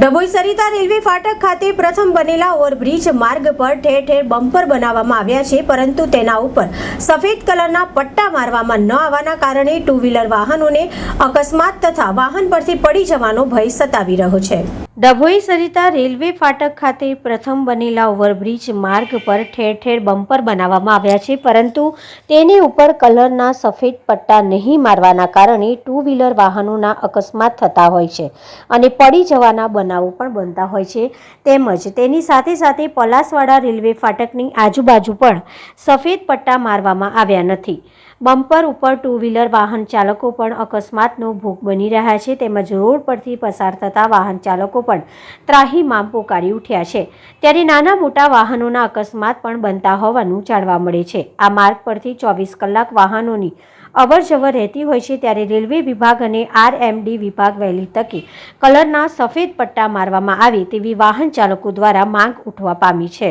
Dabhoi Sarita railway ફાટક ખાતે પ્રથમ બનેલા ઓવરબ્રિજ માર્ગ પર ઠેર ઠેર બમ્પર બનાવવામાં આવ્યા છે, પરંતુ તેના ઉપર સફેદ કલરના પટ્ટા મારવામાં ન આવવાના કારણે ટુ વ્હીલર વાહનોને અકસ્માત તથા વાહન પરથી પડી જવાનો ભય સતાવી રહ્યો છે. ડભોઈ સરિતા રેલવે ફાટક ખાતે પ્રથમ બનેલા ઓવરબ્રિજ માર્ગ પર ઠેર ઠેર બમ્પર બનાવવામાં આવ્યા છે, પરંતુ તેની ઉપર કલરના સફેદ પટ્ટા નહીં મારવાના કારણે ટુ વ્હીલર વાહનોના અકસ્માત થતા હોય છે અને પડી જવાના બનાવો પણ બનતા હોય છે. તેમજ તેની સાથે સાથે પલાસવાડા રેલવે ફાટકની આજુબાજુ પણ સફેદ પટ્ટા મારવામાં આવ્યા નથી. બમ્પર ઉપર ટુ વ્હીલર વાહન ચાલકો પણ અકસ્માતનો ભોગ બની રહ્યા છે. તેમજ રોડ પરથી પસાર થતા વાહન ચાલકો પણ ત્રાહીમામ પોકારી ઉઠ્યા છે. ત્યારે નાના મોટા વાહનોના અકસ્માત પણ બનતા હોવાનું જાણવા મળે છે. આ માર્ગ પરથી ચોવીસ કલાક વાહનોની અવર જવર રહેતી હોય છે ત્યારે રેલવે વિભાગ અને આરએમડી વિભાગ વહેલી તકે કલરના સફેદ પટ્ટા મારવામાં આવે તેવી વાહન ચાલકો દ્વારા માંગ ઉઠવા પામી છે.